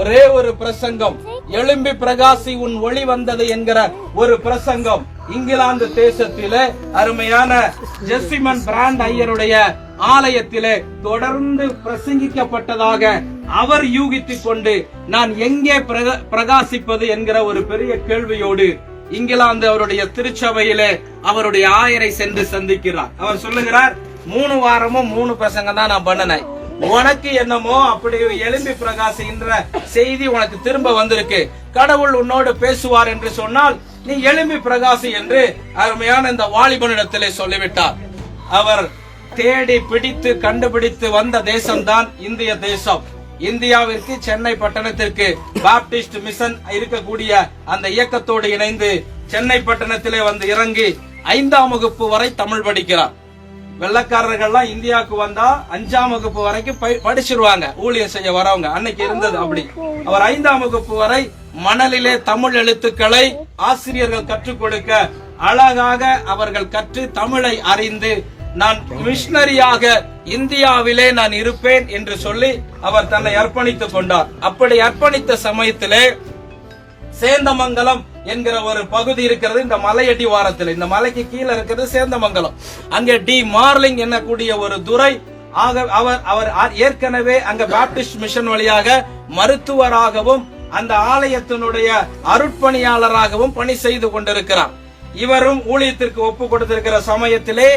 ஒரே ஒரு பிரசங்கம். எழும்பி பிரகாசி உன் ஒளி வந்தது என்கிற ஒரு பிரசங்கம். இங்கிலாந்து தேசத்திலே அருமையான ஜெசிமன் பிராண்ட் ஐயருடைய ஆலயத்திலே தொடர்ந்து பிரசங்கிக்கப்பட்டதாக அவர் யூகித்துக் கொண்டு நான் எங்கே பிரக- பிரகாசிப்பது என்கிற ஒரு பெரிய கேள்வியோடு இங்கிலாந்து அவருடைய திருச்சபையிலே அவருடைய ஆயரை சென்று சந்திக்கிறார். அவர் சொல்லுகிறார் மூணு வாரமும் மூணு பிரசங்கம் தான் நான் பண்ணினேன். உனக்கு என்னமோ அப்படி எலும்பி பிரகாசின்ற செய்தி உனக்கு திரும்ப வந்திருக்கு. கடவுள் உன்னோடு பேசுவார் என்று சொன்னால் நீ எலும்பி பிரகாசி என்று அருமையான இந்த வாலிபனிடத்திலே சொல்லிவிட்டார். அவர் தேடி பிடித்து கண்டுபிடித்து வந்த தேசம்தான் இந்திய தேசம். இந்தியாவிற்கு சென்னை பட்டணத்திற்கு பாப்டிஸ்ட் மிஷன் இருக்கக்கூடிய அந்த இயக்கத்தோடு இணைந்து சென்னை பட்டணத்திலே வந்து இறங்கி ஐந்தாம் வகுப்பு வரை தமிழ் படிக்கிறார். வெள்ளக்காரர்கள்லாம் இந்தியாவுக்கு வந்தா அஞ்சாம் வகுப்பு வரைக்கும் படிச்சிருவாங்க. ஊழியர் செய்ய வரவங்க. அன்னைக்கு இருந்தது அப்படி. அவர் ஐந்தாம் வகுப்பு வரை மணலிலே தமிழ் எழுத்துக்களை ஆசிரியர்கள் கற்றுக் கொடுக்க அழகாக அவர்கள் கற்று தமிழை அறிந்து நான் மிஷனரியாக இந்தியாவிலே நான் இருப்பேன் என்று சொல்லி அவர் தன்னை அர்ப்பணித்துக் கொண்டார். அப்படி அர்ப்பணித்த சமயத்திலே சேந்தமங்கலம் என்கிற ஒரு பகுதி இருக்கிறது இந்த மலையடி வாரத்தில். இந்த மலைக்கு கீழே இருக்கிறது சேந்தமங்கலம். அங்கே டி மார்லிங் என்னக்கூடிய ஒரு துறை ஆக அவர் அவர் ஏற்கனவே அங்க பேப்டிஸ்ட் மிஷன் வழியாக மருத்துவராகவும் அந்த ஆலயத்தினுடைய அருட்பணியாளராகவும் பணி செய்து கொண்டிருக்கிறார். இவரும் ஊழியத்திற்கு ஒப்பு கொடுத்திருக்கிற சமயத்திலே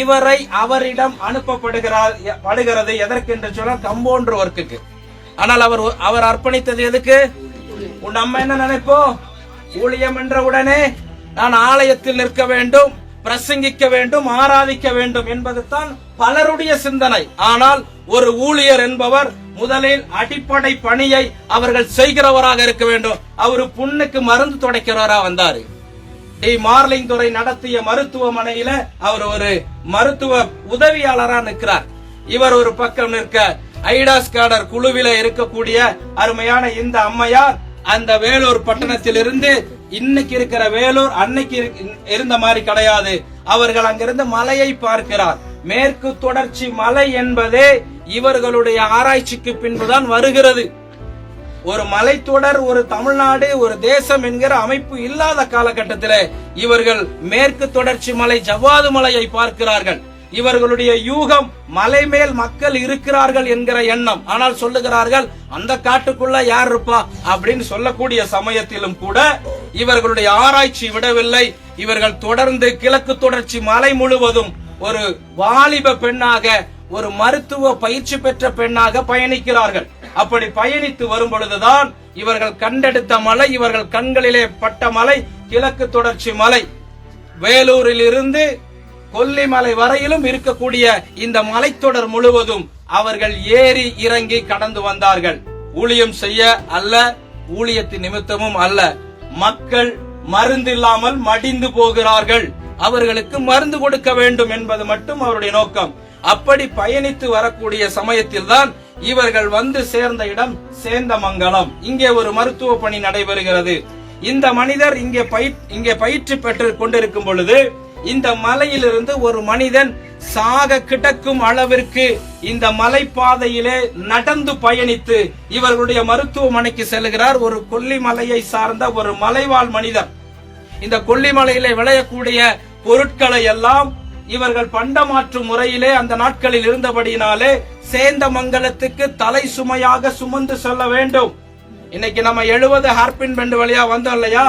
இவரை அவரிடம் அனுப்பப்படுகிறார் படுகிறது எதற்கென்று சொன்னால் கம்போன்ற ஒர்க்குக்கு ஆனால் அவர் அவர் அர்ப்பணித்தது எதுக்கு? உன் நம்ம என்ன நினைப்போம் ஊழியம் என்ற உடனே நான் ஆலயத்தில் நிற்க வேண்டும் பிரசங்கிக்க வேண்டும் ஆராதிக்க வேண்டும் என்பதுதான் பலருடைய சிந்தனை. ஆனால் ஒரு ஊழியர் என்பவர் முதலில் அடிப்படை பணியை அவர்கள் செய்கிறவராக இருக்க வேண்டும். அவரு புண்ணுக்கு மருந்து துடைக்கிறவரா வந்தாரு. டி. மார்லிங் துறை நடத்திய மருத்துவமனையில அவர் ஒரு மருத்துவ உதவியாளரா நிற்கிறார். இவர் ஒரு பக்கம் நிற்க ஐடாஸ் காடர் குழுவில இருக்கக்கூடிய அருமையான இந்த அம்மையார் அந்த வேலூர் பட்டணத்திலிருந்து இன்னைக்கு இருக்கிற வேலூர் அன்னைக்கு இருந்த மாதிரி கிடையாது. அவர்கள் அங்கிருந்து மலையை பார்க்கிறார். மேற்கு தொடர்ச்சி மலை என்பதே இவர்களுடைய ஆராய்ச்சிக்கு பின்புதான் வருகிறது. ஒரு மலைத்தொடர் ஒரு தமிழ்நாடு ஒரு தேசம் என்கிற அமைப்பு இல்லாத காலகட்டத்தில் இவர்கள் மேற்கு தொடர்ச்சி மலை ஜவ்வாது மலையை பார்க்கிறார்கள். இவர்களுடைய யூகம் மலை மேல் மக்கள் இருக்கிறார்கள் என்கிற எண்ணம். ஆனால் சொல்லுகிறார்கள் அந்த காட்டுக்குள்ள யார் இருப்பா? அப்படின்னு சொல்லக்கூடிய சமயத்திலும் கூட இவர்களுடைய ஆராய்ச்சி விடவில்லை. இவர்கள் தொடர்ந்து கிழக்கு தொடர்ச்சி மலை முழுவதும் ஒரு வாலிப பெண்ணாக ஒரு மருத்துவ பயிற்சி பெற்ற பெண்ணாக பயணிக்கிறார்கள். அப்படி பயணித்து வரும் பொழுதுதான் இவர்கள் கண்டெடுத்த மலை இவர்கள் கண்களிலே பட்ட மலை கிழக்கு தொடர்ச்சி மலை. வேலூரில் இருந்து கொல்லிமலை வரையிலும் இருக்கக்கூடிய இந்த மலைத்தொடர் முழுவதும் அவர்கள் ஏறி இறங்கி கடந்து வந்தார்கள். ஊழியம் செய்ய அல்ல ஊழியத்தின் நிமித்தமும் அல்ல. மக்கள் மருந்து இல்லாமல் மடிந்து போகிறார்கள். அவர்களுக்கு மருந்து கொடுக்க வேண்டும் என்பது மட்டும் அவருடைய நோக்கம். அப்படி பயணித்து வரக்கூடிய சமயத்தில் தான் இவர்கள் வந்து சேர்ந்த இடம் சேந்தமங்கலம். இங்கே ஒரு மருத்துவ பணி நடைபெறுகிறது. இந்த மனிதர் இங்கே பயிற் இங்கே பயிற்சி பெற்று கொண்டிருக்கும் பொழுது இந்த மலையிலிருந்து ஒரு மனிதன் சாக கிடக்கும் அளவிற்கு இந்த மலைப்பாதையிலே நடந்து பயணித்து இவர்களுடைய மருத்துவமனைக்கு செல்கிறார். ஒரு கொல்லிமலையை சார்ந்த ஒரு மலைவாழ் மனிதர். இந்த கொல்லிமலையிலே விளையக்கூடிய பொருட்களை எல்லாம் இவர்கள் பண்டமாற்று முறையிலே அந்த நாட்களில் இருந்தபடியினாலே சேந்தமங்கலத்துக்கு தலை சுமையாக சுமந்து செல்ல வேண்டும். இன்னைக்கு நம்ம எழுபது ஹார்பின் பெண்டு வழியா வந்தோம் இல்லையா?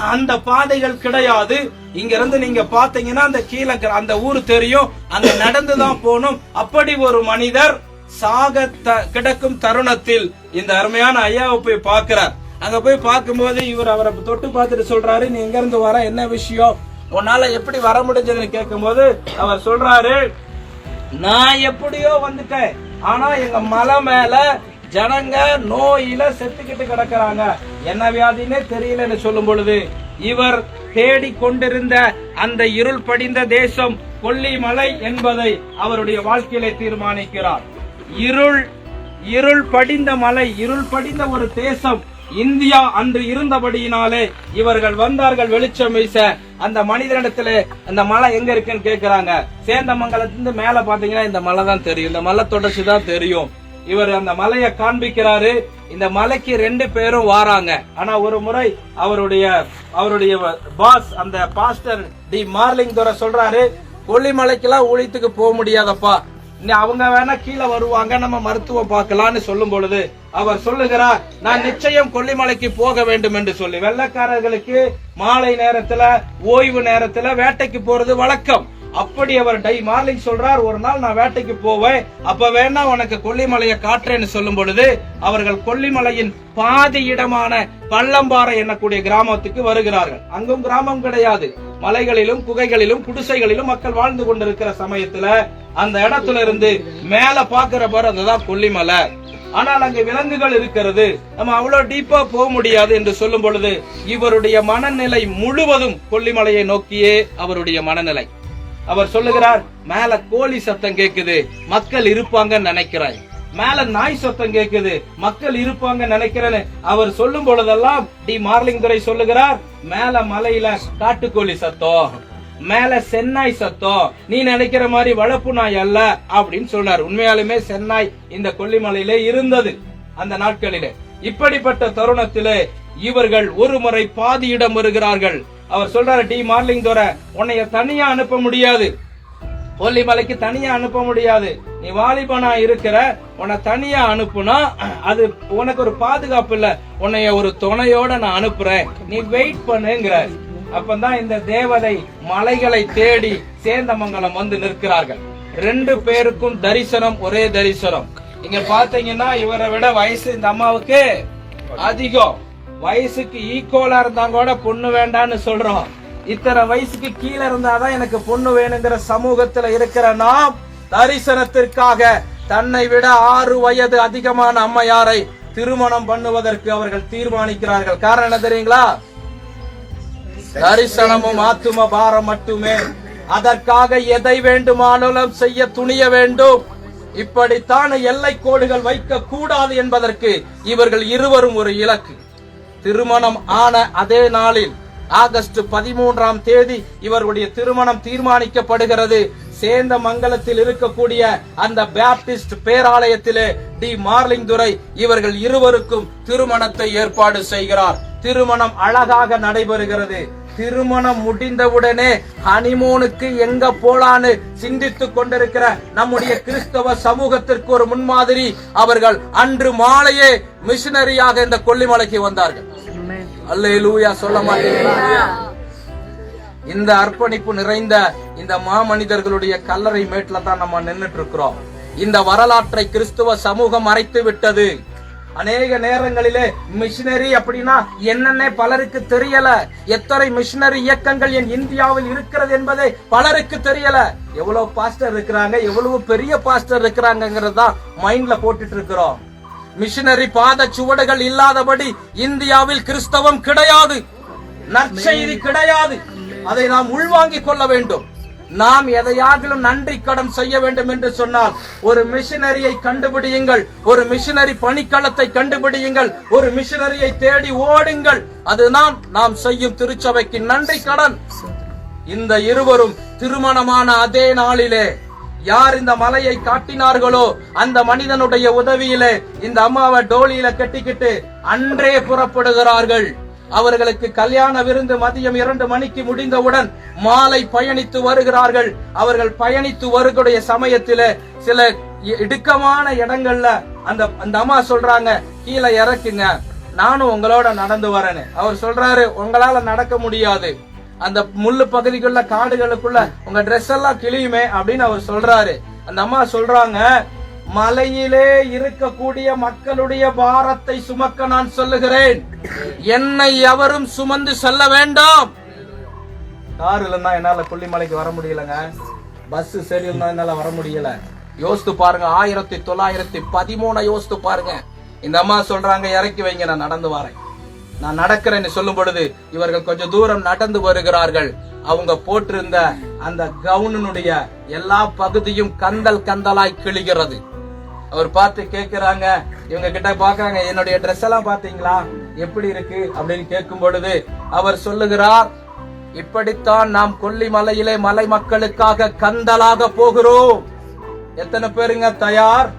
அந்த பாதைகள் கிடையாது. இங்க இருந்து நீங்க பாத்தீங்கன்னா அந்த கீழே அந்த ஊர் தெரியும். அங்க நடந்துதான் போகணும். அப்படி ஒரு மனிதர் சாக கிடக்கும் தருணத்தில் இந்த அருமையான ஐயாவை போய் பாக்குறார் அங்க போய் பார்க்கும்போது இவர் அவரை தொட்டு பார்த்துட்டு சொல்றாரு நீ எங்க இருந்து வர என்ன விஷயம்? உன்னால எப்படி வர முடிஞ்சதுன்னு கேட்கும்போது அவர் சொல்றாரு நான் எப்படியோ வந்துட்டேன். ஆனா எங்க மலை மேல ஜனங்க நோயில செத்துக்கிட்டு கிடக்குறாங்க. என்ன வியாதினே தெரியலன்னு சொல்லும் பொழுது இவர் தேடி கொண்டிருந்த அந்த இருள் படிந்த தேசம் கொல்லிமலை என்பதை அவருடைய வாழ்க்கையிலே தீர்மானிக்கிறார். இருள் இருள் படிந்த மலை இருள் படிந்த ஒரு தேசம் இந்தியா அன்று இருந்தபடியினாலே இவர்கள் வந்தார்கள் வெளிச்சம் வீச. அந்த மனிதனிடத்துல அந்த மலை எங்க இருக்குன்னு கேக்குறாங்க. சேந்தமங்கலத்திலிருந்து மேல பாத்தீங்கன்னா இந்த மலை தான் தெரியும். இந்த மலை தொடர்ச்சி தான் தெரியும். இவர் அந்த மலையை காண்பிக்கிறாரு. இந்த மலைக்கு ரெண்டு பேரும் வாராங்க. ஆனா ஒரு முறை அவருடைய அவருடைய பாஸ் அந்த பாஸ்டர் டி மார்லிங் துரை சொல்றாரு கொல்லிமலைக்கெல்லாம் ஊழியத்துக்கு போக முடியாதப்பா. அவங்க வேணா கீழே வருவாங்க நம்ம மருத்துவம் பார்க்கலாம்னு சொல்லும் பொழுது அவர் சொல்லுகிறார் நான் நிச்சயம் கொல்லிமலைக்கு போக வேண்டும் என்று சொல்லி. வெள்ளக்காரர்களுக்கு மாலை நேரத்துல ஓய்வு நேரத்துல வேட்டைக்கு போறது வழக்கம். அப்படி அவர் டை மார்லிங் சொல்றார் ஒரு நாள் நான் வேட்டைக்கு போவேன் அப்ப வேணா உனக்கு கொல்லிமலையை காட்டுறேன்னு சொல்லும் பொழுது அவர்கள் கொல்லிமலையின் பாதி இடமான பள்ளம்பாறை என்னக்கூடிய கிராமத்துக்கு வருகிறார்கள். அங்கும் கிராமம் கிடையாது. மலைகளிலும் குகைகளிலும் குடிசைகளிலும் மக்கள் வாழ்ந்து கொண்டிருக்கிற சமயத்துல அந்த இடத்துல இருந்து மேல பாக்குற பாரு அதுதான் கொல்லிமலை. ஆனால் அங்கே விலங்குகள் இருக்கிறது. நம்ம அவ்வளவு டீப்பா போக முடியாது என்று சொல்லும் பொழுது இவருடைய மனநிலை முழுவதும் கொல்லிமலையை நோக்கியே அவருடைய மனநிலை. அவர் சொல்லுகிறார் மேல கோழி சத்தம் கேக்குது மக்கள் இருப்பாங்கன்னு நினைக்கிறாய். மேல நாய் சத்தம் கேக்குது மக்கள் இருப்பாங்க நினைக்கிறேன்னு அவர் சொல்லும் பொழுதெல்லாம் டி. மார்லிங் சொல்லுகிறார் மேல மலையில காட்டுக்கோழி சத்தம் மேல சென்னாய் சத்தம் நீ நினைக்கிற மாதிரி வளர்ப்பு நாய் அல்ல அப்படின்னு சொன்னார் உண்மையாலுமே சென்னாய் இந்த கொல்லிமலையிலே இருந்தது அந்த நாட்களிலே. இப்படிப்பட்ட தருணத்திலே இவர்கள் ஒரு முறை பாதியிடம் வருகிறார்கள். அவர் சொல்றாரு டி மார்லிங் தோர உன்னைய தனியா அனுப்ப முடியாது. கொல்லிமலைக்கு தனியா அனுப்ப முடியாது. நீ வாலிபனா இருக்கிற உன்னை தனியா அனுப்புனா அது உனக்கு ஒரு பாதுகாப்பு இல்ல. உன்னைய ஒரு துணையோட நான் அனுப்புறேன். நீ வெயிட் பண்ணுங்கிற. அப்பதான் இந்த தேவதை மலைகளை தேடி சேந்தமங்கலம் வந்து நிற்கிறார்கள். ரெண்டு பேருக்கும் தரிசனம் ஒரே தரிசனம். இங்க பாத்தீங்கன்னா இவரை விட வயசு இந்த அம்மாவுக்கு அதிகம். வயசுக்கு ஈக்குவலா இருந்தா கூட பொண்ணு வேண்டான்னு சொல்றோம். இத்தனை வயசுக்கு கீழே இருந்தாதான் எனக்கு பொண்ணு வேணுங்கிற சமூகத்துல இருக்கிற நாம் தரிசனத்திற்காக தன்னை விட ஆறு வயது அதிகமான அம்மையாரை திருமணம் பண்ணுவதற்கு அவர்கள் தீர்மானிக்கிறார்கள். காரணம் என்ன தெரியுங்களா? தரிசனமும் ஆத்தும பாரம் மட்டுமே. அதற்காக எதை வேண்டுமானாலும் செய்ய துணிய வேண்டும். இப்படித்தான் எல்லை கோடுகள் வைக்க கூடாது என்பதற்கு இவர்கள் இருவரும் ஒரு இலக்கு. திருமணம் ஆன அதே நாளில் ஆகஸ்ட் பதிமூன்றாம் தேதி இவருடைய திருமணம் தீர்மானிக்கப்படுகிறது. சேந்த மங்கலத்தில் இருக்கக்கூடிய அந்த பேப்டிஸ்ட் பேராலயத்திலே டி. மார்லிங் துரை இவர்கள் இருவருக்கும் திருமணத்தை ஏற்பாடு செய்கிறார். திருமணம் அழகாக நடைபெறுகிறது. திருமணம் முடிந்தவுடனே ஹனிமூனுக்கு எங்க போலான்னு சிந்தித்துக் கொண்டிருக்கிற நம்முடைய கிறிஸ்தவ சமூகத்திற்கு ஒரு முன்மாதிரி அவர்கள் அன்று மாலையே மிஷினரியாக இந்த கொல்லிமலைக்கு வந்தார்கள். அல்லேலூயா சொல்ல மாட்டீங்களா? இந்த அர்ப்பணிப்பு நிறைந்த இந்த மாமனிதர்களுடைய கல்லறை மேட்ல தான் நம்ம நின்னுட்டு இருக்கிறோம். இந்த வரலாற்றை கிறிஸ்துவ சமூகம் மறைத்து விட்டது. அநேக நேரங்களிலே மிஷினரி அப்படின்னா என்னென்ன பலருக்கு தெரியல. எத்தனை மிஷினரி இயக்கங்கள் என் இந்தியாவில் இருக்கிறது என்பதை பலருக்கு தெரியல. எவ்வளவு பாஸ்டர் இருக்கிறாங்க எவ்வளவு பெரிய பாஸ்டர் இருக்கிறாங்கிறது தான் மைண்ட்ல போட்டுட்டு இருக்கிறோம் மிஷினரி பாத சுவடுகள் இல்லாதபடி இந்தியாவில் கிறிஸ்தவம் கிடையாது. நற்செய்தி கிடையாது. அதை நாம் உள்வாங்கிக் கொள்ள வேண்டும். நாம் எதையாகிலும் நன்றி கடன் செய்ய வேண்டும் என்று சொன்னால் ஒரு மிஷினரியை கண்டுபிடியுங்கள் ஒரு மிஷினரி பணிக்களத்தை கண்டுபிடியுங்கள் ஒரு மிஷினரியை தேடி ஓடுங்கள். அதுதான் நாம் செய்யும் திருச்சபைக்கு நன்றி கடன். இந்த இருவரும் திருமணமான அதே நாளிலே யார் இந்த மலையை காட்டினார்களோ அந்த மனிதனுடைய உதவியிலே இந்த அம்மாவை டோலியில கட்டிக்கிட்டு அன்றே புறப்படுகிறார்கள். அவர்களுக்கு கல்யாண விருந்து மதியம் இரண்டு மணிக்கு முடிந்தவுடன் மாலை பயணித்து வருகிறார்கள். அவர்கள் பயணித்து வருகிற சமயத்தில சில இடுக்கமான இடங்கள்ல அந்த அந்த அம்மா சொல்றாங்க கீழே இறக்குங்க. நானும் உங்களோட நடந்து வரேன்னு அவர் சொல்றாரு உங்களால நடக்க முடியாது. அந்த முள்ளு பகுதிக்குள்ள காடுகளுக்குள்ள உங்க ட்ரெஸ் எல்லாம் கிழியுமே அப்படின்னு அவர் சொல்றாரு. அந்த அம்மா சொல்றாங்க மலையிலே இருக்கக்கூடிய மக்களுடைய பாரத்தை சுமக்க நான் சொல்லுகிறேன். என்னை எவரும் சுமந்து செல்ல வேண்டாம். கார் இல்லைன்னா என்னால கொல்லிமலைக்கு வர முடியலங்க. பஸ் சரி இருந்தா என்னால வர முடியல. யோசித்து பாருங்க ஆயிரத்தி தொள்ளாயிரத்தி பதிமூணு யோசித்து பாருங்க. இந்த அம்மா சொல்றாங்க இறக்கி வைங்க நான் நடந்து வரேன். நான் நடக்கிறேன்னு சொல்லும் பொழுது இவர்கள் கொஞ்சம் தூரம் நடந்து வருகிறார்கள். அவங்க போட்டிருந்த அந்த கவுனினுடைய எல்லா பகுதியும் கந்தல் கந்தலாய் கிழிகிறது. அவர் பார்த்து கேட்கிறாங்க இவங்க கிட்ட பாக்குறாங்க என்னுடைய ட்ரெஸ் எல்லாம் பாத்தீங்களா எப்படி இருக்கு? அப்படின்னு கேட்கும் பொழுது அவர் சொல்லுகிறார் இப்படித்தான் நாம் கொல்லிமலையிலே மலை மக்களுக்காக கந்தலாக போகிறோம். எத்தனை பேருங்க தயார்?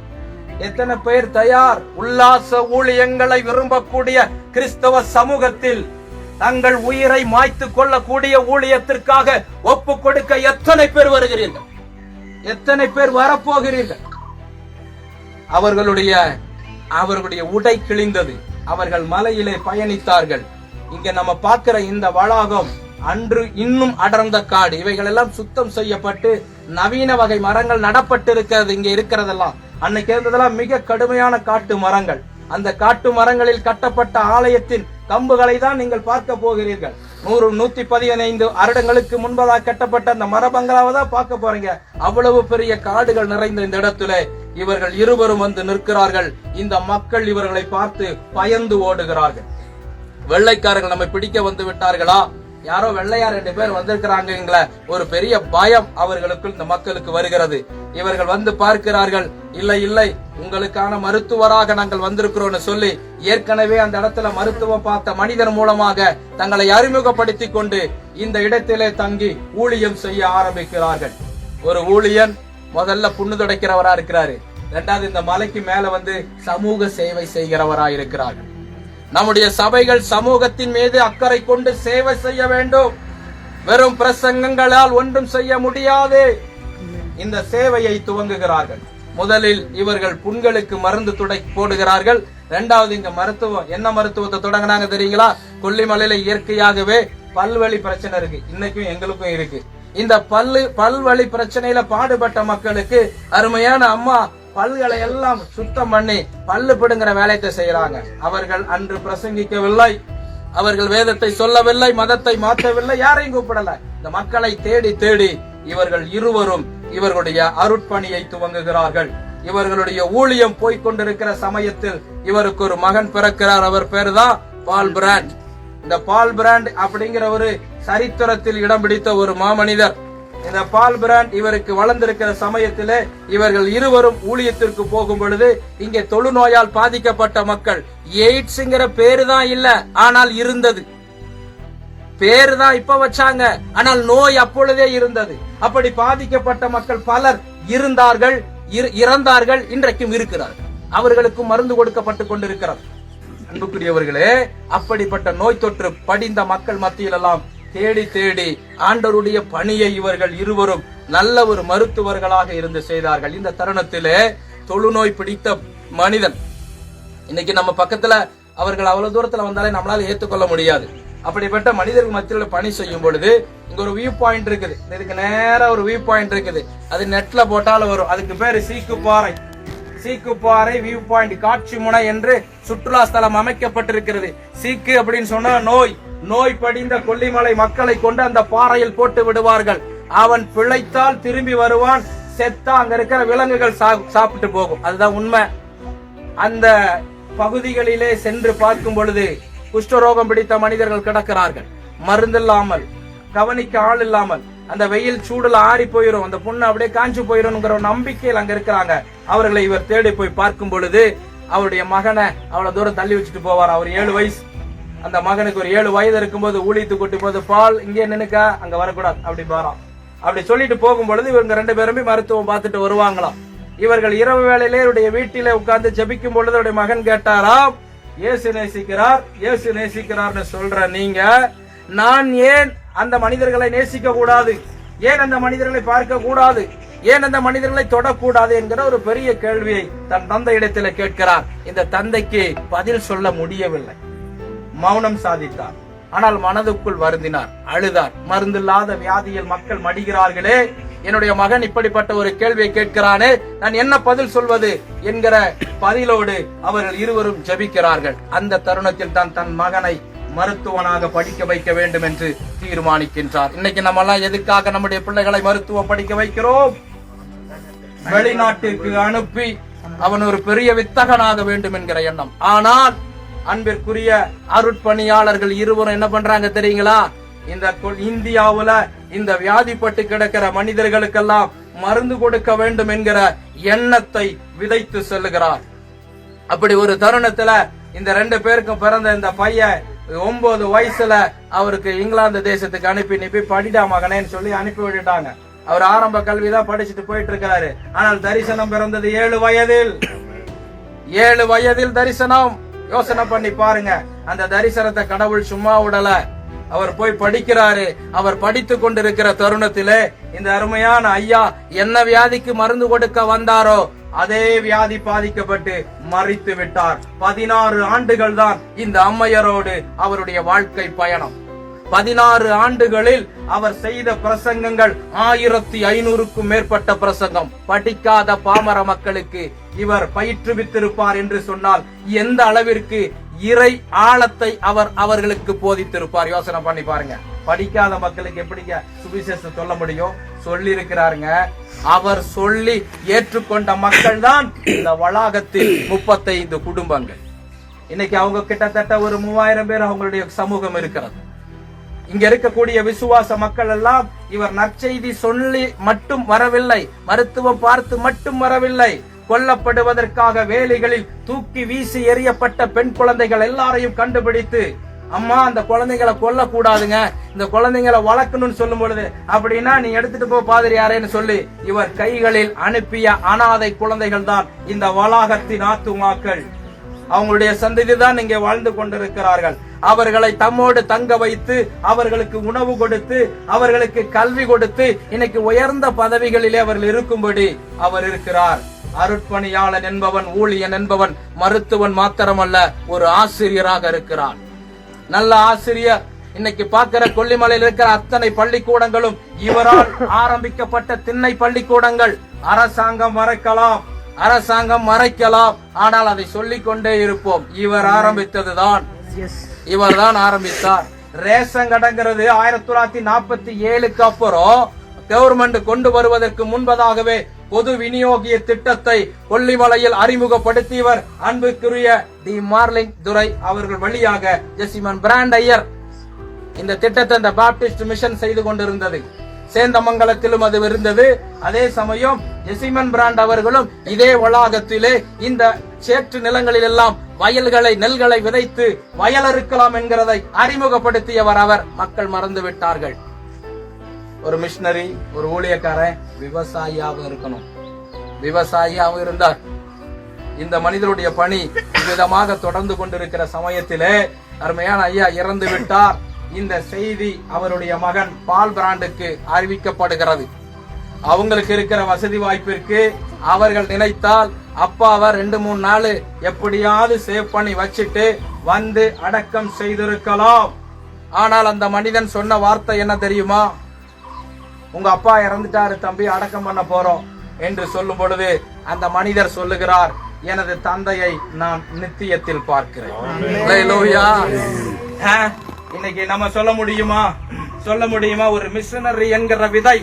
எத்தனை பேர் தயார்? உல்லாச ஊழியங்களை விரும்பக்கூடிய கிறிஸ்தவ சமூகத்தில் தங்கள் உயிரை மாய்த்து கொள்ளக்கூடிய ஊழியத்திற்காக ஒப்பு கொடுக்க எத்தனை பேர் வருகிறீர்கள்? எத்தனை பேர் வரப்போகிறீர்கள்? அவர்களுடைய அவர்களுடைய உடை கிழிந்தது. அவர்கள் மலையிலே பயணித்தார்கள். இங்க நம்ம பார்க்கிற இந்த வளாகம் அன்று இன்னும் அடர்ந்த காடு. இவைகள் எல்லாம் சுத்தம் செய்யப்பட்டு நவீன வகை மரங்கள் நடப்பட்டு இருக்கிறது இங்க இருக்கிறதெல்லாம் அன்னைக்கு இருந்ததெல்லாம் மிக கடுமையான காட்டு மரங்கள். அந்த காட்டு மரங்களில் கட்டப்பட்ட ஆலயத்தின் கம்புகளை தான் நீங்கள் பார்க்க போகிறீர்கள். நூறு நூத்தி பதினைந்து வருடங்களுக்கு முன்பதாக கட்டப்பட்ட அந்த மரபங்களாவை தான் பார்க்க போறீங்க. அவ்வளவு பெரிய காடுகள் நிறைந்த இந்த இடத்துல இவர்கள் இருவரும் வந்து நிற்கிறார்கள். இந்த மக்கள் இவர்களை பார்த்து பயந்து ஓடுகிறார்கள். வெள்ளைக்காரர்கள் நம்மை பிடிக்க வந்து விட்டார்களா? யாரோ வெள்ளையா ரெண்டு பேர் வந்திருக்கிறாங்க ஒரு பெரிய பயம் அவர்களுக்குள் இந்த மக்களுக்கு வருகிறது. இவர்கள் வந்து பார்க்கிறார்கள். இல்லை இல்லை உங்களுக்கான மருத்துவராக நாங்கள் வந்திருக்கிறோம்னு சொல்லி ஏற்கனவே அந்த இடத்துல மருத்துவம் பார்த்த மனிதன் மூலமாக தங்களை அறிமுகப்படுத்திக் கொண்டு இந்த இடத்திலே தங்கி ஊழியம் செய்ய ஆரம்பிக்கிறார்கள். ஒரு ஊழியன் முதல்ல புண்ணு துடைக்கிறவரா இருக்கிறாரு. ரெண்டாவது இந்த மலைக்கு மேல வந்து சமூக சேவை செய்கிறவரா இருக்கிறார்கள். நம்முடைய சபைகள் சமூகத்தின் மீது அக்கறை கொண்டு சேவை செய்ய வேண்டும். வெறும் பிரசங்கங்களால் ஒன்றும் செய்ய முடியாது. இந்த சேவையை துவங்குகிறார்கள். முதலில் இவர்கள் புண்களுக்கு மருந்து துடை போடுகிறார்கள். இரண்டாவது இங்க மருத்துவம் என்ன மருத்துவத்தை தொடங்கினாங்க தெரியுங்களா? கொல்லிமலையில இயற்கையாகவே பல்வழி பிரச்சனை இருக்கு. இன்னைக்கும் எங்களுக்கும் இருக்கு. இந்த பல்லு பல்வழி பிரச்சனையில பாடுபட்ட மக்களுக்கு அருமையான அம்மா பல்களை எல்லாம் சுத்தம் பண்ணி பல்லு பிடுங்கிற வேலையை செய்யறாங்க. அவர்கள் அன்று பிரசங்கிக்கவில்லை. அவர்கள் வேதத்தை சொல்லவில்லை மதத்தை மாற்றவில்லை யாரையும் கூப்பிடல. இந்த மக்களை தேடி தேடி இவர்கள் இருவரும் இவர்களுடைய அருட்பணியை துவங்குகிறார்கள். இவர்களுடைய ஊழியம் போய்கொண்டிருக்கிற சமயத்தில் இவருக்கு ஒரு மகன் பிறக்கிறார். அவர் பேருதான் பால் பிராண்ட். இந்த பால் பிராண்ட் அப்படிங்கிற ஒரு சரித்திரத்தில் இடம் பிடித்த ஒரு மாமனிதர். இந்த பால் பிராண்ட் இவருக்கு வளர்ந்திருக்கிற சமயத்திலே இவர்கள் இருவரும் ஊழியத்திற்கு போகும் பொழுது இங்கே தொழுநோயால் பாதிக்கப்பட்ட மக்கள். எய்ட்ஸ்ங்கிற பேரு தான் இல்ல ஆனால் இருந்தது. பேரு தான் இப்ப வச்சாங்க. ஆனால் நோய் அப்பொழுதே இருந்தது. அப்படி பாதிக்கப்பட்ட மக்கள் பலர் இருந்தார்கள் இறந்தார்கள் இன்றைக்கும் இருக்கிறார்கள். அவர்களுக்கும் மருந்து கொடுக்கப்பட்டு கொண்டிருக்கிறது. அன்புக்குரியவர்களே அப்படிப்பட்ட நோய் தொற்று படிந்த மக்கள் மத்தியிலெல்லாம் தேடி தேடி ஆண்டவருடைய பணியை இவர்கள் இருவரும் நல்ல ஒரு மருத்துவர்களாக இருந்து செய்தார்கள். இந்த தருணத்திலே தொழுநோய் பிடித்த மனிதன். இன்னைக்கு நம்ம பக்கத்துல அவர்கள் அவ்வளவு தூரத்துல வந்தாலே நம்மளால ஏத்துக்கொள்ள முடியாது. அப்படிப்பட்ட மனிதர்கள் மத்தியில் பணி செய்யும் பொழுது இங்க ஒரு வியூ பாயிண்ட் இருக்குது. இதுக்கு நேராக ஒரு வியூ பாயிண்ட் இருக்குது. அது நெட்ல போட்டாலும் வரும். அதுக்கு பேரு சீக்கு பாறை. சீக்கு பாறை வியூ பாயிண்ட் காட்சி முனை என்று சுற்றுலா ஸ்தலம் அமைக்கப்பட்டிருக்கிறது. சீக்கு அப்படின்னு சொன்னா நோய். நோய் படிந்த கொல்லிமலை மக்களை கொண்டு அந்த பாறையில் போட்டு விடுவார்கள். அவன் பிழைத்தால் திரும்பி வருவான். செத்தா அங்க இருக்கிற விலங்குகள் சா- சாப்பிட்டு போகும். அதுதான் உண்மை. அந்த பகுதிகளிலே சென்று பார்க்கும் பொழுது குஷ்டரோகம் பிடித்த மனிதர்கள் கிடக்கிறார்கள். மருந்தில்லாமல் கவனிக்க ஆள் இல்லாமல் அந்த வெயில் சூடுல ஆறி போயிடும் அந்த பொண்ணு அப்படியே காஞ்சு போயிடும்ங்கிற ஒரு நம்பிக்கையில் அங்க இருக்கிறாங்க. அவர்களை இவர் தேடி போய் பார்க்கும் பொழுது அவருடைய மகனை அவ்வளவு தூரம் தள்ளி வச்சுட்டு போவார். அவர் ஏழு வயசு. அந்த மகனுக்கு ஒரு ஏழு வயது இருக்கும்போது ஊழித்து கொட்டி போது பால் இங்கே நினைக்கா அங்க வரக்கூடாது. அப்படி போறான் அப்படி சொல்லிட்டு போகும் பொழுது இவங்க ரெண்டு பேருமே மருத்துவம் பார்த்துட்டு வருவாங்களாம். இவர்கள் இரவு வேளையிலே இவருடைய வீட்டில உட்கார்ந்து ஜெபிக்கும் பொழுது அவருடைய மகன் கேட்டாராம் இயேசு நேசிக்கிறார் இயேசு நேசிக்கிறார்னு சொல்ற நீங்க நான் ஏன் அந்த மனிதர்களை நேசிக்க கூடாது? ஏன் அந்த மனிதர்களை பார்க்க கூடாது? ஏன் அந்த மனிதர்களை தொடக்கூடாது என்கிற ஒரு பெரிய கேள்வியை தன் தந்தை இடத்துல கேட்கிறார். இந்த தந்தைக்கு பதில் சொல்ல முடியவில்லை. மௌனம் சாதித்தார். ஆனால் மனதுக்குள் வருந்தினார் அழுதார். மருந்தில்லாத வியாதியில் மக்கள் மடிகிறார்களே என்னுடைய மகன் இப்படிப்பட்ட ஒரு கேள்வியை கேட்கிறானே நான் என்ன பதில் சொல்வது என்கிற பதிலோடு அவர்கள் இருவரும் ஜெபிக்கிறார்கள். அந்த தருணத்தில் தான் தன் மகனை மருத்துவனாக படிக்க வைக்க வேண்டும் என்று தீர்மானிக்கின்றார். இன்னைக்கு நம்ம எல்லாம் எதுக்காக நம்முடைய பிள்ளைகளை மருத்துவம் படிக்க வைக்கிறோம்? வெளிநாட்டிற்கு அனுப்பி அவன் ஒரு பெரிய வித்தகனாக வேண்டும் என்கிற எண்ணம். ஆனால் அன்பிற்குரிய அருட்பணியாளர்கள் இருவரும் என்ன பண்றாங்க தெரியுங்களா? இந்த இந்தியாவுல இந்த வியாதிப்பட்டு கிடக்கிற மனிதர்களுக்கெல்லாம் மருந்து கொடுக்க வேண்டும் என்கிற எண்ணத்தை விதைத்து செல்லுகிறார். அப்படி ஒரு தருணத்துல இந்த ரெண்டு பேருக்கும் பிறந்த இந்த பையன் ஒன்பது வயசுல அவருக்கு இங்கிலாந்து தேசத்துக்கு அனுப்பி நிப்பி படிடா மகனேன்னு சொல்லி அனுப்பி விட்டுட்டாங்க. அவர் ஆரம்ப கல்வி தான் படிச்சுட்டு போயிட்டு இருக்கிறாரு ஆனால் தரிசனம் பிறந்தது ஏழு வயதில். ஏழு வயதில் தரிசனம். யோசனை பண்ணி பாருங்க. அந்த தரிசனத்தை கடவுள் சும்மா விடல. அவர் போய் படிக்கிறாரு. அவர் படித்து கொண்டிருக்கிற தருணத்திலே இந்த அருமையான ஐயா என்ன வியாதிக்கு மருந்து கொடுக்க வந்தாரோ அதே வியாதி பாதிக்கப்பட்டு மறித்து விட்டார். பதினாறு ஆண்டுகள் தான் இந்த அம்மையரோடு அவருடைய வாழ்க்கை பயணம். பதினாறு ஆண்டுகளில் அவர் செய்த பிரசங்கங்கள் ஆயிரத்தி ஐநூறுக்கும் மேற்பட்ட பிரசங்கம். படிக்காத பாமர மக்களுக்கு இவர் பயிற்றுவித்திருப்பார் என்று சொன்னால் எந்த அளவிற்கு இறை ஆழத்தை அவர் அவர்களுக்கு போதித்திருப்பார். யோசனை பண்ணி பாருங்க. படிக்காத மக்களுக்கு எப்படிங்க சுவிசேஷம் சொல்ல முடியும்? சொல்லி இருக்கிறாருங்க அவர் சொல்லி ஏற்றுக்கொண்ட மக்கள் தான் இந்த வளாகத்தில் முப்பத்தைந்து குடும்பங்கள். இன்னைக்கு அவங்க கிட்டத்தட்ட ஒரு மூவாயிரம் பேர் அவங்களுடைய சமூகம் இருக்கிறது. இங்க இருக்கக்கூடிய விசுவாச மக்கள் எல்லாம் இவர் நற்செய்தி சொல்லி மட்டும் வரவில்லை. மருத்துவம் பார்த்து மட்டும் வரவில்லை. கொல்லப்படுவதற்காக வேலிகளில் தூக்கி வீசி எறியப்பட்ட பெண் குழந்தைகள் எல்லாரையும் கண்டுபிடித்து அம்மா அந்த குழந்தைங்களை கொல்ல கூடாதுங்க இந்த குழந்தைங்களை வளர்க்கணும்னு சொல்லும் பொழுது அப்படின்னா நீ எடுத்துட்டு போ பாதிரியாரேன்னு சொல்லி இவர் கைகளில் அனுப்பிய அனாதை குழந்தைகள் தான் இந்த வளாகத்தின் ஆத்துமாக்கள். அவங்களுடைய சந்ததி தான் இங்கே வாழ்ந்து கொண்டிருக்கிறார்கள். அவர்களை தம்மோடு தங்க வைத்து அவர்களுக்கு உணவு கொடுத்து அவர்களுக்கு கல்வி கொடுத்து இன்னைக்கு உயர்ந்த பதவிகளிலே அவர்கள் இருக்கும்படி அவர் இருக்கிறார். அருட்பணியாளன் என்பவன் ஊழியன் என்பவன் மருத்துவன் மாத்திரமல்ல ஒரு ஆசிரியராக இருக்கிறான். நல்ல ஆசிரியர். இன்னைக்கு பார்க்கிற கொல்லிமலையில் இருக்கிற அத்தனை பள்ளிக்கூடங்களும் இவரால் ஆரம்பிக்கப்பட்ட திண்ணை பள்ளிக்கூடங்கள். அரசாங்கம் மறைக்கலாம் அரசாங்கம் மறைக்கலாம். ஆனால் அதை சொல்லிக் கொண்டே இருப்போம். இவர் ஆரம்பித்ததுதான். இவர் தான் ஆரம்பித்தார். ரேஷன் கடைங்கிறது ஆயிரத்தி தொள்ளாயிரத்தி நாற்பத்தி ஏழுக்கு அப்புறம் கவர்மெண்ட் கொண்டு வருவதற்கு முன்பதாகவே பொது விநியோகிய திட்டத்தை கொல்லிமலையில் அறிமுகப்படுத்தியவர் அன்புக்குரிய தி மார்லிங் துரை அவர்கள் வழியாக ஜெசிமன் பிராண்ட் ஐயர் இந்த திட்டத்தை இந்த பாப்டிஸ்ட் மிஷன் செய்து கொண்டிருந்தது. சேந்தமங்கலத்திலும் அது இருந்தது. அதே சமயம் ஜெசிமன் பிராண்ட் அவர்களும் இதே வளாகத்திலே இந்த சேற்று நிலங்களில் எல்லாம் வயல்களை நெல்களை விதைத்து வயலறுக்கலாம் என்கிறதை அறிமுகப்படுத்தியவர் அவர். மக்கள் மறந்து விட்டார்கள் ஒரு மிஷினரி ஒரு ஊழியக்காரன் விவசாயியாக இருக்கணும். விவசாயியாக இருந்தார் இந்த மனிதருடைய பணி விதமாக தொடர்ந்து கொண்டிருக்கிற சமயத்திலே அருமையான ஐயா இறந்து விட்டார். இந்த செய்தி அவருடைய மகன் பால் பிராண்டுக்கு அறிவிக்கப்படுகிறது. அவங்களுக்கு இருக்கிற வசதி வாய்ப்பிற்கு அவர்கள் நினைத்தால் அப்பாவை ரெண்டு மூணு நாள் எப்படியாவது சேவ் பண்ணி வச்சுட்டு வந்து அடக்கம் செய்திருக்கலாம். ஆனால் அந்த மனிதன் சொன்ன வார்த்தை என்ன தெரியுமா? உங்க அப்பா இறந்துட்டாரு தம்பி அடக்கம் பண்ண போறோம் என்று சொல்லும் பொழுது அந்த மனிதர் சொல்லுகிறார் எனது தந்தையை நான் நித்தியத்தில் பார்க்கிறேன். இன்னைக்கு நம்ம சொல்ல முடியுமா? சொல்ல முடியுமா? ஒரு மிஷனரி என்கிற விதை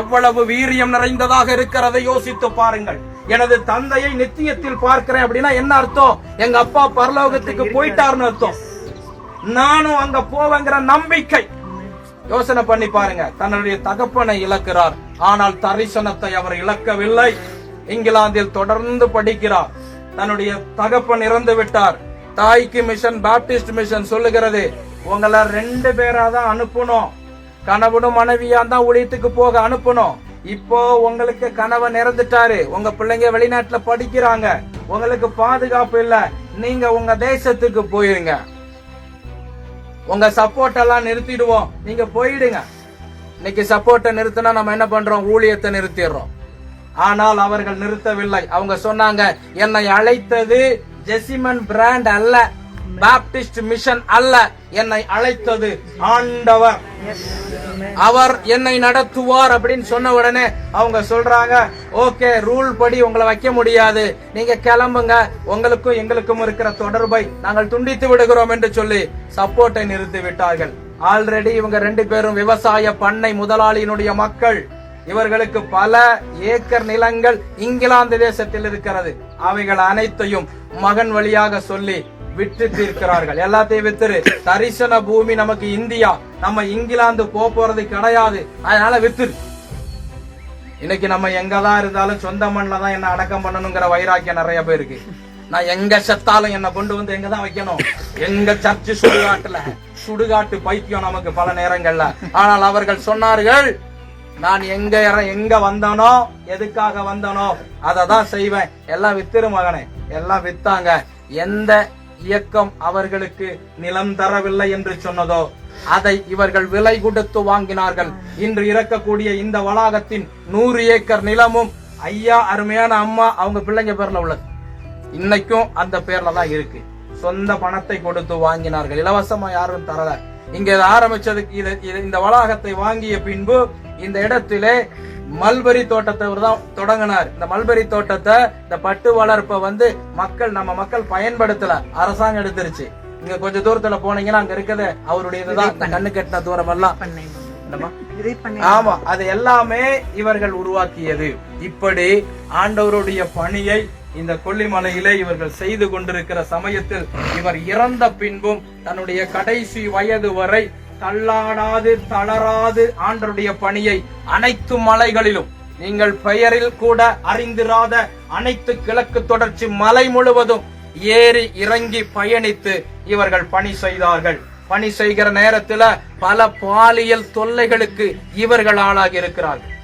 எவ்வளவு வீரியம் நிறைந்ததாக இருக்கிறதை யோசித்து பாருங்கள். எனது தந்தையை நித்தியத்தில் பார்க்கிறேன் அப்படின்னா என்ன அர்த்தம்? எங்க அப்பா பரலோகத்துக்கு போயிட்டாருன்னு அர்த்தம். நானும் அங்க போவேங்கிற நம்பிக்கை. யோசனை பண்ணி பாருங்க. தன்னுடைய தகப்பனை இழக்கிறார். ஆனால் தரிசனத்தை அவர் இழக்கவில்லை. இங்கிலாந்தில் தொடர்ந்து படிக்கிறார். தன்னுடைய தகப்பன் இறந்து விட்டார். தாய்க்கு மிஷன் பாப்டிஸ்ட் மிஷன் சொல்லுகிறது. உங்களை ரெண்டு பேரா தான் அனுப்பணும். கணவனும் மனைவியா தான் ஊழியத்துக்கு போக அனுப்பணும். இப்போ உங்களுக்கு கணவன் இறந்துட்டாரு. உங்க பிள்ளைங்க வெளிநாட்டுல படிக்கிறாங்க. உங்களுக்கு பாதுகாப்பு இல்ல. நீங்க உங்க தேசத்துக்கு போயிருங்க. உங்க சப்போர்ட் எல்லாம் நிறுத்திடுவோம். நீங்க போயிடுங்க. இன்னைக்கு சப்போர்ட்டை நிறுத்தினா நம்ம என்ன பண்றோம்? ஊழியத்தை நிறுத்திடுறோம். ஆனால் அவர்கள் நிறுத்தவில்லை. அவங்க சொன்னாங்க என்னை அழைத்தது ஜெசிமன் பிராண்ட் அல்ல. பாப்டிஸ்ட் மிஷன் அல்ல என்னை அழைத்தது ஆண்டவர். அவர் என்னை நடத்துவார் அப்படின்னு சொன்ன உடனே அவங்க சொல்றாங்க ஓகே ரூல் படி உங்களை வைக்க முடியாது. நீங்க கிளம்புங்க. உங்களுக்கும் எங்களுக்கும் இருக்கிற தொடர்பை நாங்கள் துண்டித்து விடுகிறோம் என்று சொல்லி சப்போர்ட்டை நிறுத்தி விட்டார்கள். ஆல்ரெடி இவங்க ரெண்டு பேரும் விவசாய பண்ணை முதலாளியினுடைய மக்கள். இவர்களுக்கு பல ஏக்கர் நிலங்கள் இங்கிலாந்து தேசத்தில் இருக்கிறது. அவைகள் அனைத்தையும் மகன் வழியாக சொல்லி விற்று இருக்கிறார்கள் எல்லாத்தையும் வித்துரு. தரிசன பூமி நமக்கு இந்தியா. நம்ம இங்கிலாந்து போக போறது கிடையாது. அதனால வித்துரு. இன்னைக்கு நம்ம எங்கதான் இருந்தாலும் சொந்த மண்ணில் தான் என்ன அடக்கம் பண்ணணுங்கிற வைராக்கியம் நிறைய பேருக்கு. நான் எங்க செத்தாலும் என்ன கொண்டு வந்து எங்க தான் வைக்கணும்? எங்க சர்ச்சு சுடுகாட்டுல. சுடுகாட்டு பைத்தியம் நமக்கு பல நேரங்கள்ல. ஆனால் அவர்கள் சொன்னார்கள் நான் எங்க எங்க வந்தனோ எதுக்காக வந்தனோ அதை தான் செய்வேன். எல்லாம் வித்துரு மகனே. எல்லாம் வித்தாங்க. எந்த இயக்கம் அவர்களுக்கு நிலம் தரவில்லை என்று சொன்னதோ அதை இவர்கள் விலை கொடுத்து வாங்கினார்கள். இன்று இறக்கக்கூடிய இந்த வளாகத்தின் நூறு ஏக்கர் நிலமும் ஐயா அருமையான அம்மா அவங்க பிள்ளைங்க பேர்ல உள்ளது. இன்னைக்கும் அந்த பேர்ல தான் இருக்கு. சொந்த பணத்தை கொடுத்து வாங்கினார்கள். இலவசமா யாரும் தரல. இங்க ஆரம்பிச்சதுக்கு இது இது- இந்த வளாகத்தை வாங்கிய பின்பு இந்த இடத்திலே மல்பெரி தோட்டத்தை இவர் தான் தொடங்கினார். இந்த மல்பெரி தோட்டத்தை இந்த பட்டு வளர்ப்பை வந்து மக்கள் நம்ம மக்கள் பயன்படுத்தல. அரசாங்கம் எடுத்துருச்சு. இங்க கொஞ்ச தூரத்துல போனீங்கன்னா அங்க இருக்கிறது அவருடைய இதுதான் கண்ணு கட்டின தூரம் எல்லாம். ஆமா அது எல்லாமே இவர்கள் உருவாக்கியது. இப்படி ஆண்டவருடைய பணியை இந்த கொல்லிமலையிலே இவர்கள் செய்து கொண்டிருக்கிற சமயத்தில் இவர் இறந்த பின்பும் தன்னுடைய கடைசி வயது வரை தள்ளாடாது தளராது ஆண்டருடைய பணியை அனைத்து மலைகளிலும். நீங்கள் பெயரில் கூட அறிந்திராத அனைத்து கிழக்கு தொடர்ச்சி மலை முழுவதும் ஏறி இறங்கி பயணித்து இவர்கள் பணி செய்தார்கள். பணி செய்கிற நேரத்துல பல பாலியல் தொல்லைகளுக்கு இவர்கள் ஆளாகி இருக்கிறார்கள்.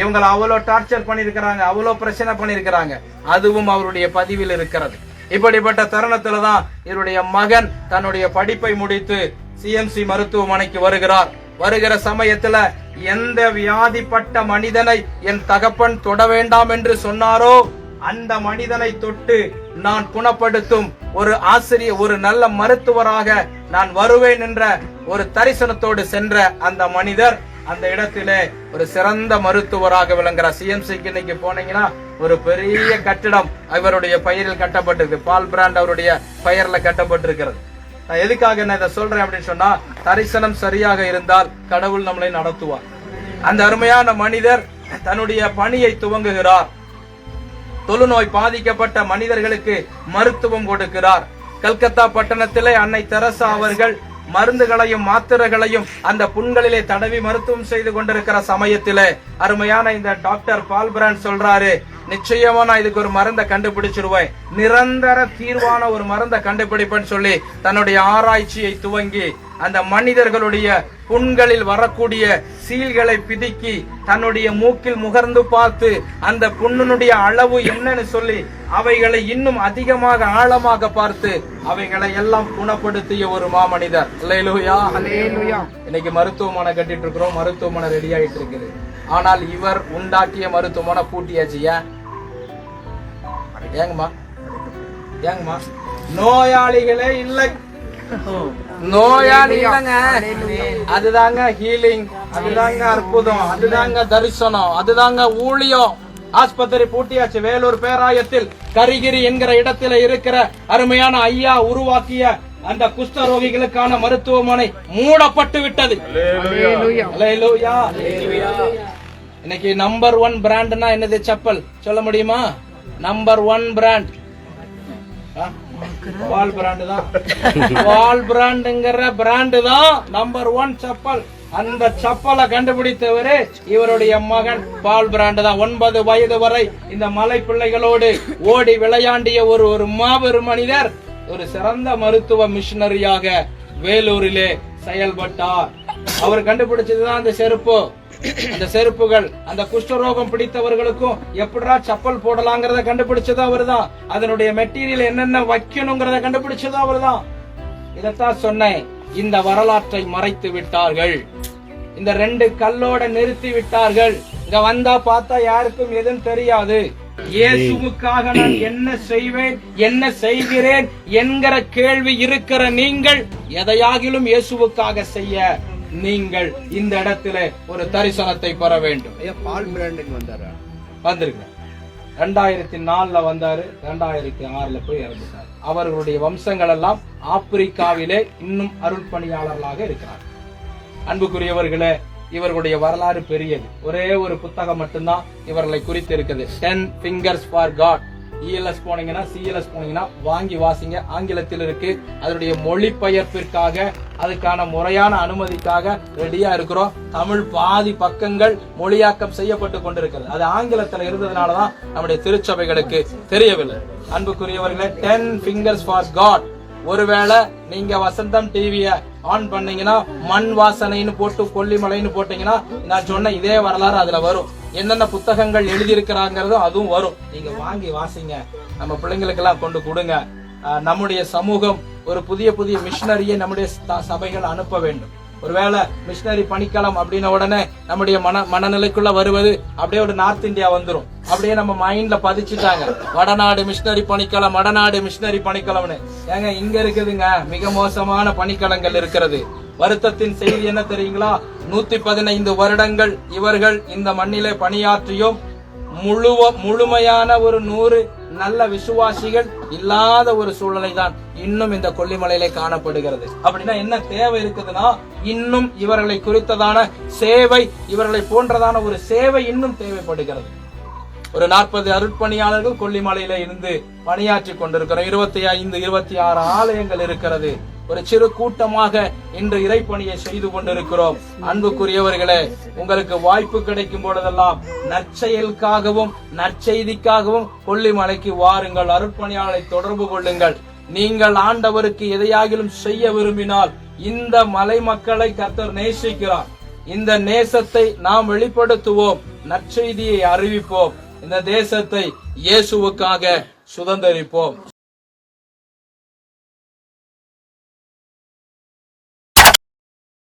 இவங்களை அவ்வளோ டார்ச்சர் பண்ணிருக்கிறாங்க அவ்வளோ பிரச்சனை பண்ணிருக்கிறாங்க அதுவும் அவருடைய பதிவில் இருக்கிறது. இப்படிப்பட்ட தருணத்துல தான் இவருடைய மகன் தன்னுடைய படிப்பை முடித்து சிஎம்சி மருத்துவமனைக்கு வருகிறார். வருகிற சமயத்துல எந்த வியாதிப்பட்ட மனிதனை என் தகப்பன் தொட வேண்டாம் என்று சொன்னாரோ அந்த மனிதனை தொட்டு நான் குணப்படுத்தும் ஒரு ஆசிரியர் ஒரு நல்ல மருத்துவராக நான் வருவேன் என்ற ஒரு தரிசனத்தோடு சென்ற அந்த மனிதர் அந்த இடத்திலே ஒரு சிறந்த மருத்துவராக விளங்குற சிஎம்சிக்கு இன்னைக்கு போனீங்கன்னா ஒரு பெரிய கட்டிடம் அவருடைய பெயரில் கட்டப்பட்டிருக்கு. பால் பிராண்ட் அவருடைய பெயர்ல கட்டப்பட்டிருக்கிறது. நான் எதுக்காக நான் இதை சொல்றேன் அப்படின்னு சொன்னா தரிசனம் சரியாக இருந்தால் கடவுள் நம்மளை நடத்துவார். அந்த அருமையான மனிதர் தன்னுடைய பணியை துவங்குகிறார். தொழுநோய் பாதிக்கப்பட்ட மனிதர்களுக்கு மருத்துவம் கொடுக்கிறார். கல்கத்தா பட்டணத்திலே அன்னை தெரசா அவர்கள் மருந்துகளையும் மாத்திரைகளையும் அந்த புண்களிலே தடவி மருத்துவம் செய்து கொண்டிருக்கிற சமயத்திலே அருமையான இந்த டாக்டர் பால் பிராண்ட் சொல்றாரு நிச்சயமா நான் இதுக்கு ஒரு மருந்தை கண்டுபிடிச்சிருவேன். நிரந்தர தீர்வான ஒரு மருந்தை கண்டுபிடிப்பேன்னு சொல்லி தன்னுடைய ஆராய்ச்சியை துவங்கி அந்த மனிதர்களுடைய புண்களில் வரக்கூடிய சீல்களை பிதுக்கி தன்னுடைய மூக்கில் முகர்ந்து பார்த்து அந்த புண்ணினுடைய அளவு என்னன்னு சொல்லி அவைகளை இன்னும் அதிகமாக ஆழமாக பார்த்து அவைகளை எல்லாம் குணப்படுத்திய ஒரு மாமனிதர். அல்லேலூயா. இன்னைக்கு மருத்துவமனை கட்டிட்டு இருக்கிறோம் மருத்துவமனை ரெடி ஆயிட்டு இருக்குது. ஆனால் இவர் உண்டாக்கிய மருத்துவமனை பூட்டியாச்சு. ஏன்? ஏங்கம்மா. ஏங்கம்மா. நோயாளிகளே இல்லை. நோயாளி இல்லைங்க. அதுதாங்க ஹீலிங் அதுதாங்க அற்புதம். அதுதாங்க தரிசனம். அதுதாங்க ஊழியம். ஆஸ்பத்திரி பூட்டியாச்சு. வேலூர் பேராயத்தில் கரிகிரி என்கிற இடத்துல இருக்கிற அருமையான ஐயா உருவாக்கிய அந்த குஷ்டரோகிகளுக்கான மருத்துவமனை மூடப்பட்டு விட்டது. இன்னைக்கு நம்பர் ஒன் பிராண்ட்னா என்னது? செப்பல். சொல்ல முடியுமா? நம்பர் ஒன் பிராண்ட் வால் பிராண்டு தான். வால் பிராண்டுங்கிற பிராண்டு தான் நம்பர் ஒன் செப்பல். அந்த செப்பலை கண்டுபிடித்தவர் இவருடைய மகன் பால் பிராண்டு தான். ஒன்பது வயது வரை இந்த மலை பிள்ளைகளோடு ஓடி விளையாண்டிய ஒரு ஒரு மாபெரும் மனிதர் ஒரு சிறந்த மருத்துவ மிஷினரியாக வேலூரிலே செயல்பட்டார். அவர் கண்டுபிடிச்சதுதான் அந்த செருப்பு. அந்த செருப்புகள் அந்த குஷ்டரோகம் பிடித்தவர்களுக்கும் எப்படிடா சப்பல் போடலாங்கிறத கண்டுபிடிச்சது அவர்தான். அதனுடைய மெட்டீரியல் என்னென்ன வைக்கணுங்கிறத கண்டுபிடிச்சது அவர்தான். இதத்தான் சொன்னேன். இந்த வரலாற்றை மறைத்து விட்டார்கள். இந்த ரெண்டு கல்லோட நிறுத்தி விட்டார்கள். இங்க வந்தா பார்த்தா யாருக்கும் எதுவும் தெரியாது. இயேசுவுக்காக நான் என்ன செய்வேன் என்ன செய்கிறேன் என்கிற கேள்வி இருக்கிற நீங்கள் எதையாகிலும் இயேசுவுக்காக செய்ய நீங்கள் இந்த இடத்துல ஒரு தரிசனத்தை பெற வேண்டும். ஐயா பால் பிராண்டுக்கு வந்தாரா? வந்திருக்கிறேன் ரெண்டாயிரத்தி நாலுல வந்தாரு ரெண்டாயிரத்தி ஆறுல போய் இறந்துட்டார். அவர்களுடைய வம்சங்கள் எல்லாம் ஆப்பிரிக்காவிலே இன்னும் அருள் பணியாளர்களாக இருக்கிறார். அன்புக்குரியவர்களே இவர்களுடைய வரலாறு பெரியது. ஒரே ஒரு புத்தகம் மட்டும்தான் இவர்களை குறித்து இருக்குது. Ten fingers for God ELS போனீங்கன்னா சிஎல்எஸ் போனீங்கன்னா வாங்கி வாசிங்க. ஆங்கிலத்தில் இருக்கு. அதனுடைய மொழிபெயர்ப்பிற்காக அதுக்கான முறையான அனுமதிக்காக ரெடியா இருக்கிறோம். தமிழ் பாதி பக்கங்கள் மொழியாக்கம் செய்யப்பட்டு கொண்டிருக்கிறது. அது ஆங்கிலத்தில் இருந்ததுனால தான் நம்முடைய திருச்சபைகளுக்கு தெரியவில்லை. அன்புக்குரியவர்களே டென் ஃபிங்கர்ஸ் ஃபார் காட் ஒருவேளை நீங்க வசந்தம் டிவிய ஆன் பண்ணீங்கன்னா மண் வாசனைன்னு போட்டு கொல்லிமலைன்னு போட்டீங்கன்னா நான் சொன்ன இதே வரலாறு அதுல வரும். என்னென்ன புத்தகங்கள் எழுதியிருக்கிறாங்கிறதும் அதுவும் வரும். நீங்க வாங்கி வாசிங்க. நம்ம பிள்ளைங்களுக்கு எல்லாம் கொண்டு கொடுங்க. நம்முடைய சமூகம் ஒரு புதிய புதிய மிஷினரியை நம்முடைய சபைகள் அனுப்ப வேண்டும். ஒருவேளை மிஷினரி பணிக்களம் அப்படின்ன உடனே நம்முடைய மன மனநிலைக்குள்ள வருவது அப்படியே ஒரு நார்த் இந்தியா வந்துடும் அப்படியே நம்ம மைண்ட்ல பதிச்சுட்டாங்க. வடநாடு மிஷினரி பணிக்களம் வடநாடு மிஷினரி பணிக்கலம்னு. ஏங்க இங்க இருக்குதுங்க. மிக மோசமான பணிக்களங்கள் இருக்கிறது. வருத்தத்தின் செய்தி என்ன தெரியுங்களா? நூத்தி பதினைந்து வருடங்கள் இவர்கள் இந்த மண்ணிலே பணியாற்றியும் முழுவ முழுமையான ஒரு நூறு நல்ல விசுவாசிகள் இல்லாத ஒரு சூழ்நிலை தான் இன்னும் இந்த கொல்லிமலையிலே காணப்படுகிறது. அப்படின்னா என்ன தேவை இருக்குதுன்னா இன்னும் இவர்களை குறித்ததான சேவை இவர்களை போன்றதான ஒரு சேவை இன்னும் தேவைப்படுகிறது. ஒரு நாற்பது அருட்பணியாளர்கள் கொல்லிமலையில இருந்து பணியாற்றி கொண்டிருக்கிறோம். இருபத்தி ஐந்து இருபத்தி ஆறு ஆலயங்கள் இருக்கிறது. ஒரு சிறு கூட்டமாக இன்று இறைப்பணியை செய்து கொண்டிருக்கிறோம். அன்புக்குரியவர்களே உங்களுக்கு வாய்ப்பு கிடைக்கும் பொழுதெல்லாம் நற்செயலுக்காகவும் நற்செய்திக்காகவும் கொல்லிமலைக்கு வாருங்கள். அருட்பணியாளரை தொடர்பு கொள்ளுங்கள். நீங்கள் ஆண்டவருக்கு எதையாகிலும் செய்ய விரும்பினால் இந்த மலை மக்களை கர்த்தர் நேசிக்கிறார். இந்த நேசத்தை நாம் வெளிப்படுத்துவோம். நற்செய்தியை அறிவிப்போம். இந்த தேசத்தை இயேசுவுக்காக சுதந்தரிப்போம்.